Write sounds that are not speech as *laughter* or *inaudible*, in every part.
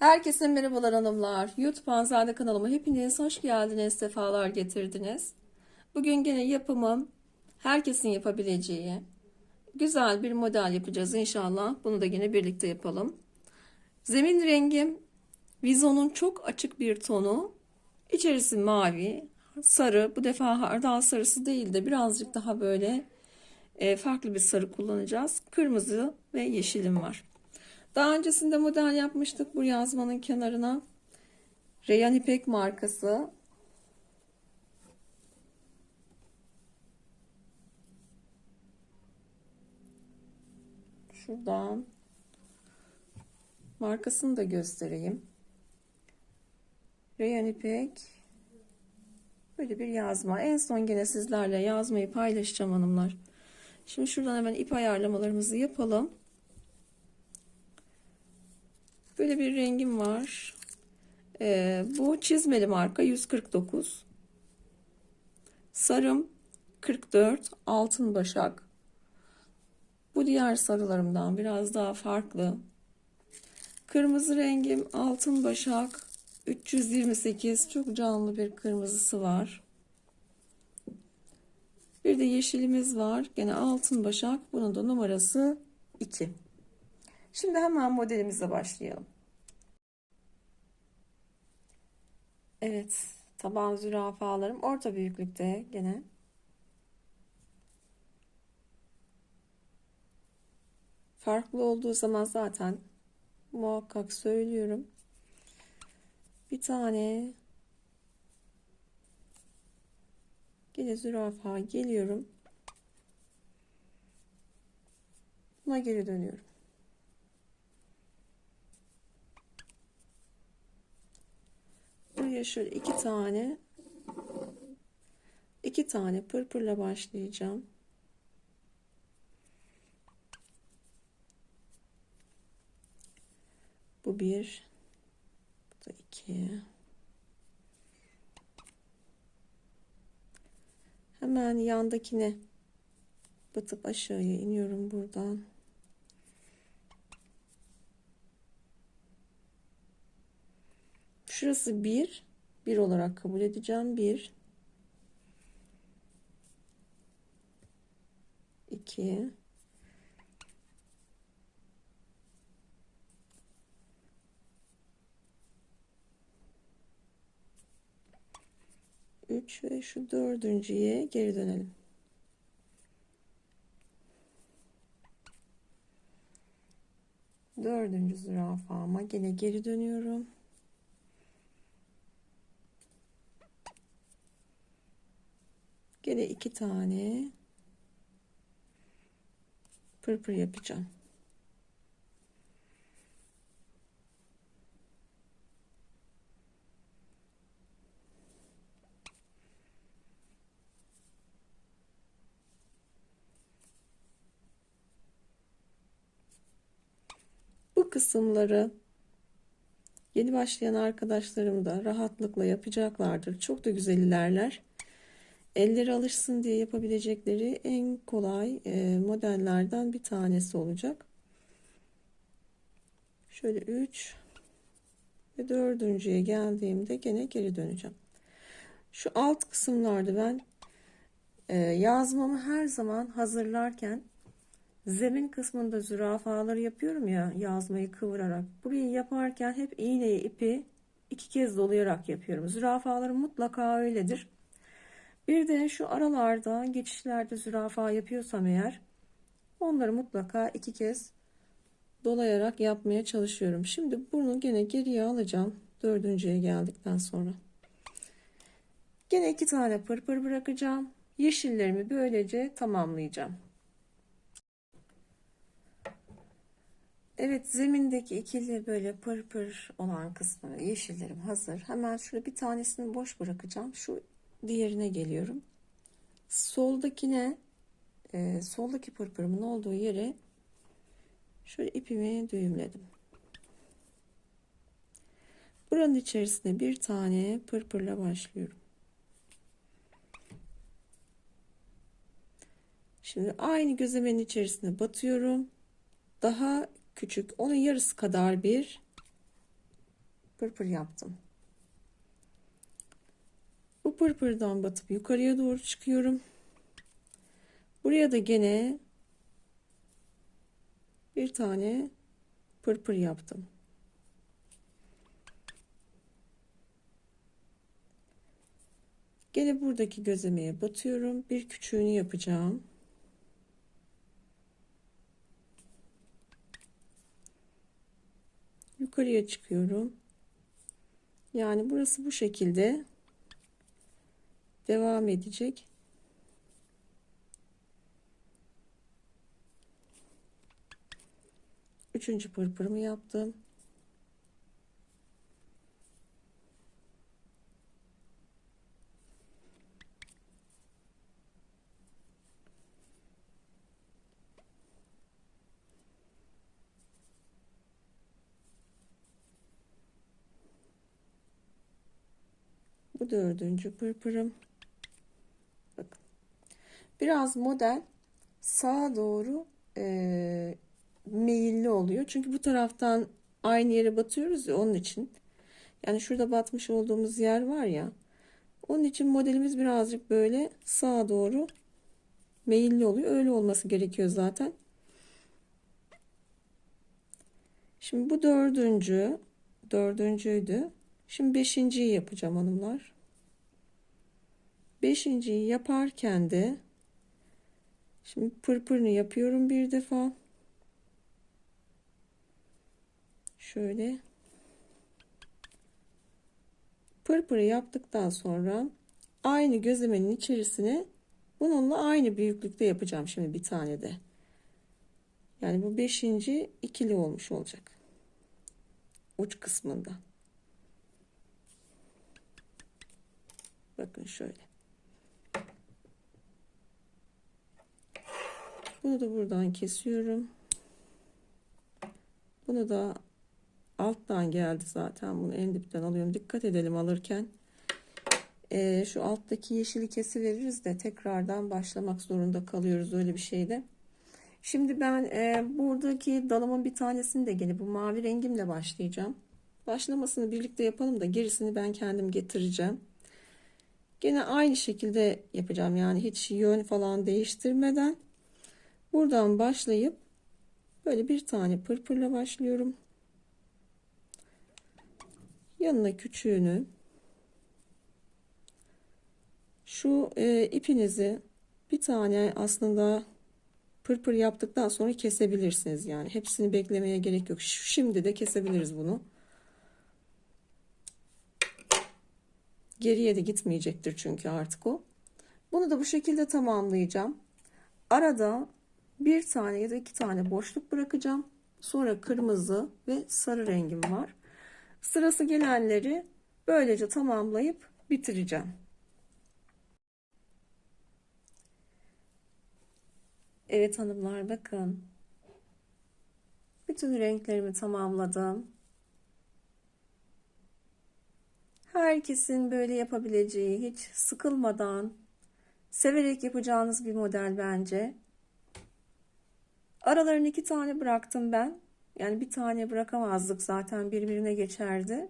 Herkese merhabalar hanımlar. YouTube Hanzade kanalıma hepiniz hoş geldiniz, sefalar getirdiniz. Bugün gene yapımım herkesin yapabileceği güzel bir model yapacağız inşallah. Bunu da yine birlikte yapalım. Zemin rengim Vizon'un çok açık bir tonu. İçerisi mavi, sarı. Bu defa hardal sarısı değil de birazcık daha böyle e, farklı bir sarı kullanacağız. Kırmızı ve yeşilim var. Daha öncesinde model yapmıştık bu yazmanın kenarına. Reyhan İpek markası. Şuradan markasını da göstereyim. Reyhan İpek böyle bir yazma. En son gene sizlerle yazmayı paylaşacağım hanımlar. Şimdi şuradan hemen ip ayarlamalarımızı yapalım. Böyle bir rengim var. Ee, bu çizmeli marka 149. Sarım 44 altın başak. Bu diğer sarılarımdan biraz daha farklı. Kırmızı rengim altın başak 328 çok canlı bir kırmızısı var. Bir de yeşilimiz var. Gene altın başak. Bunun da numarası 2. Şimdi hemen modelimize başlayalım. Evet, taban zürafalarım orta büyüklükte gene. Farklı olduğu zaman zaten muhakkak söylüyorum. Bir tane yine zürafa geliyorum. Buna geri dönüyorum. Buraya şöyle iki tane iki tane pırpırla başlayacağım. Bu bir. Bu da iki. Hemen yandakine batıp aşağıya iniyorum buradan. Şurası bir. Bir olarak kabul edeceğim. Bir. iki, Üç ve şu dördüncüye geri dönelim. Dördüncü zürafama gene geri dönüyorum. Gene iki tane pırpır yapacağım. Bu kısımları yeni başlayan arkadaşlarım da rahatlıkla yapacaklardır. Çok da güzel ilerler elleri alışsın diye yapabilecekleri en kolay e, modellerden bir tanesi olacak. Şöyle 3 ve dördüncüye geldiğimde gene geri döneceğim. Şu alt kısımlarda ben e, yazmamı her zaman hazırlarken zemin kısmında zürafaları yapıyorum ya yazmayı kıvırarak. Burayı yaparken hep iğneyi ipi iki kez dolayarak yapıyorum. Zürafalarım mutlaka öyledir. Bir de şu aralarda geçişlerde zürafa yapıyorsam eğer onları mutlaka iki kez dolayarak yapmaya çalışıyorum. Şimdi bunu gene geriye alacağım. Dördüncüye geldikten sonra. Gene iki tane pırpır bırakacağım. Yeşillerimi böylece tamamlayacağım. Evet zemindeki ikili böyle pırpır olan kısmı yeşillerim hazır. Hemen şurada bir tanesini boş bırakacağım. Şu diğerine geliyorum. Soldakine e, soldaki pırpırımın olduğu yere şöyle ipimi düğümledim. Buranın içerisine bir tane pırpırla başlıyorum. Şimdi aynı gözlemenin içerisine batıyorum. Daha küçük, onun yarısı kadar bir pırpır yaptım. Pırpırdan batıp yukarıya doğru çıkıyorum. Buraya da gene bir tane pırpır yaptım. Gene buradaki gözlemeye batıyorum. Bir küçüğünü yapacağım. Yukarıya çıkıyorum. Yani burası bu şekilde devam edecek. Üçüncü pırpırımı yaptım. Bu dördüncü pırpırım. Biraz model sağa doğru e, meyilli oluyor. Çünkü bu taraftan aynı yere batıyoruz ya onun için. Yani şurada batmış olduğumuz yer var ya. Onun için modelimiz birazcık böyle sağa doğru meyilli oluyor. Öyle olması gerekiyor zaten. Şimdi bu dördüncü, dördüncüydü. Şimdi beşinciyi yapacağım hanımlar. Beşinciyi yaparken de şimdi pırpırını yapıyorum bir defa. Şöyle pırpırı yaptıktan sonra aynı gözlemenin içerisine bununla aynı büyüklükte yapacağım şimdi bir tane de. Yani bu beşinci ikili olmuş olacak. Uç kısmında. Bakın şöyle. Bunu da buradan kesiyorum. Bunu da alttan geldi zaten. Bunu en dipten alıyorum. Dikkat edelim alırken. Ee, şu alttaki yeşili kesi veririz de tekrardan başlamak zorunda kalıyoruz öyle bir şeyde. Şimdi ben e, buradaki dalımın bir tanesini de gene bu mavi rengimle başlayacağım. Başlamasını birlikte yapalım da gerisini ben kendim getireceğim. Gene aynı şekilde yapacağım. Yani hiç yön falan değiştirmeden buradan başlayıp böyle bir tane pırpırla başlıyorum. Yanına küçüğünü şu e, ipinizi bir tane aslında pırpır yaptıktan sonra kesebilirsiniz. Yani hepsini beklemeye gerek yok. Şimdi de kesebiliriz bunu. Geriye de gitmeyecektir çünkü artık o. Bunu da bu şekilde tamamlayacağım. Arada bir tane ya da iki tane boşluk bırakacağım. Sonra kırmızı ve sarı rengim var. Sırası gelenleri böylece tamamlayıp bitireceğim. Evet hanımlar bakın. Bütün renklerimi tamamladım. Herkesin böyle yapabileceği, hiç sıkılmadan, severek yapacağınız bir model bence. Aralarını iki tane bıraktım ben. Yani bir tane bırakamazdık zaten birbirine geçerdi.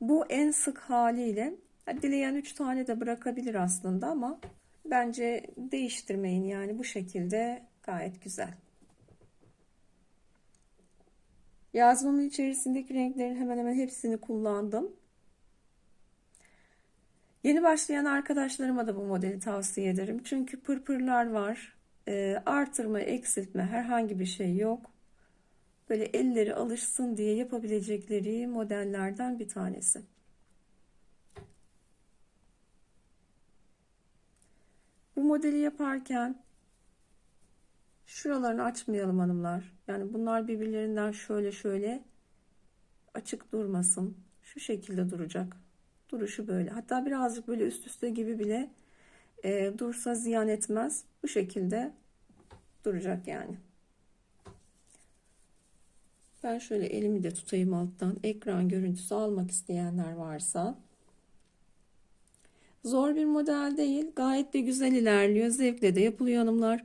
Bu en sık haliyle. Dileyen üç tane de bırakabilir aslında ama bence değiştirmeyin yani bu şekilde gayet güzel. Yazmamın içerisindeki renklerin hemen hemen hepsini kullandım. Yeni başlayan arkadaşlarıma da bu modeli tavsiye ederim. Çünkü pırpırlar var. E, artırma, eksiltme herhangi bir şey yok. Böyle elleri alışsın diye yapabilecekleri modellerden bir tanesi. Bu modeli yaparken şuralarını açmayalım hanımlar. Yani bunlar birbirlerinden şöyle şöyle açık durmasın. Şu şekilde duracak. Duruşu böyle. Hatta birazcık böyle üst üste gibi bile e, dursa ziyan etmez. Bu şekilde duracak yani. Ben şöyle elimi de tutayım alttan. Ekran görüntüsü almak isteyenler varsa. Zor bir model değil. Gayet de güzel ilerliyor. Zevkle de yapılıyor hanımlar.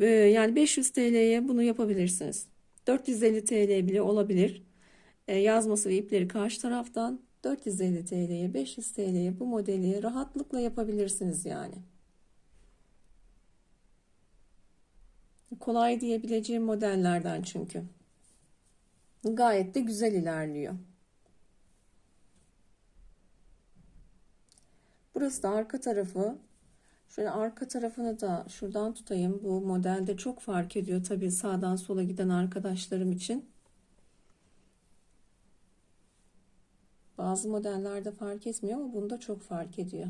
Ee, yani 500 TL'ye bunu yapabilirsiniz. 450 TL bile olabilir. e, yazması ve ipleri karşı taraftan 450 TL'ye 500 TL'ye bu modeli rahatlıkla yapabilirsiniz yani. Kolay diyebileceğim modellerden çünkü. Gayet de güzel ilerliyor. Burası da arka tarafı. Şöyle arka tarafını da şuradan tutayım. Bu modelde çok fark ediyor tabii sağdan sola giden arkadaşlarım için. Bazı modellerde fark etmiyor ama bunda çok fark ediyor.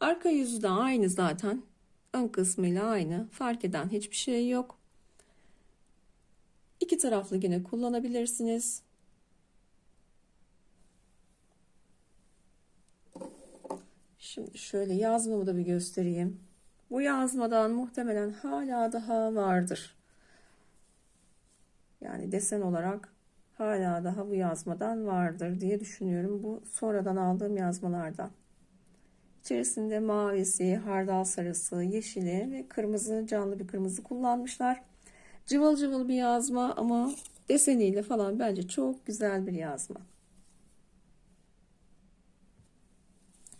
Arka yüzü de aynı zaten. Ön kısmıyla aynı. Fark eden hiçbir şey yok. İki taraflı yine kullanabilirsiniz. Şimdi şöyle yazmamı da bir göstereyim. Bu yazmadan muhtemelen hala daha vardır. Yani desen olarak hala daha bu yazmadan vardır diye düşünüyorum. Bu sonradan aldığım yazmalardan. İçerisinde mavisi, hardal sarısı, yeşili ve kırmızı canlı bir kırmızı kullanmışlar. Cıvıl cıvıl bir yazma ama deseniyle falan bence çok güzel bir yazma.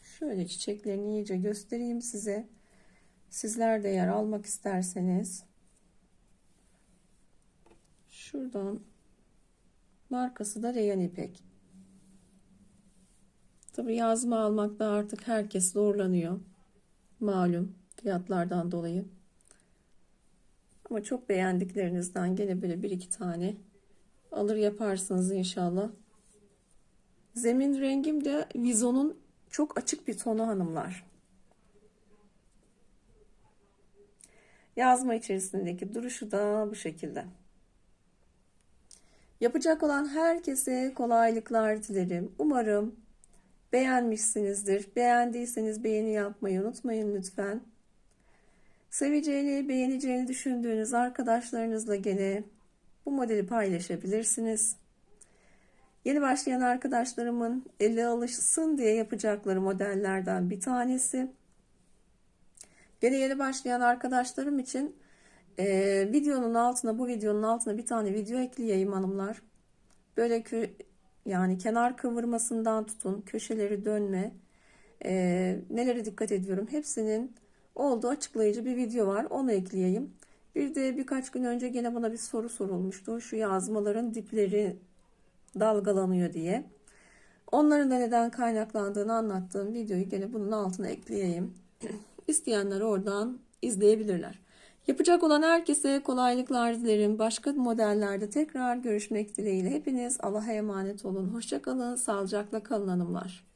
Şöyle çiçeklerini iyice göstereyim size. Sizler de yer almak isterseniz şuradan markası da Reyhan İpek. Tabi yazma almakta artık herkes zorlanıyor. Malum fiyatlardan dolayı. Ama çok beğendiklerinizden gene böyle bir iki tane alır yaparsınız inşallah. Zemin rengim de Vizon'un çok açık bir tonu hanımlar. Yazma içerisindeki duruşu da bu şekilde. Yapacak olan herkese kolaylıklar dilerim. Umarım beğenmişsinizdir. Beğendiyseniz beğeni yapmayı unutmayın lütfen. Seveceğini, beğeneceğini düşündüğünüz arkadaşlarınızla gene bu modeli paylaşabilirsiniz. Yeni başlayan arkadaşlarımın ele alışsın diye yapacakları modellerden bir tanesi. Gene yeni başlayan arkadaşlarım için e, videonun altına bu videonun altına bir tane video ekleyeyim hanımlar. Böyle kö yani kenar kıvırmasından tutun köşeleri dönme e, nelere dikkat ediyorum hepsinin olduğu açıklayıcı bir video var onu ekleyeyim. Bir de birkaç gün önce gene bana bir soru sorulmuştu. Şu yazmaların dipleri dalgalanıyor diye. Onların da neden kaynaklandığını anlattığım videoyu gene bunun altına ekleyeyim. *clears throat* İsteyenler oradan izleyebilirler. Yapacak olan herkese kolaylıklar dilerim. Başka modellerde tekrar görüşmek dileğiyle. Hepiniz Allah'a emanet olun. Hoşçakalın. Sağlıcakla kalın hanımlar.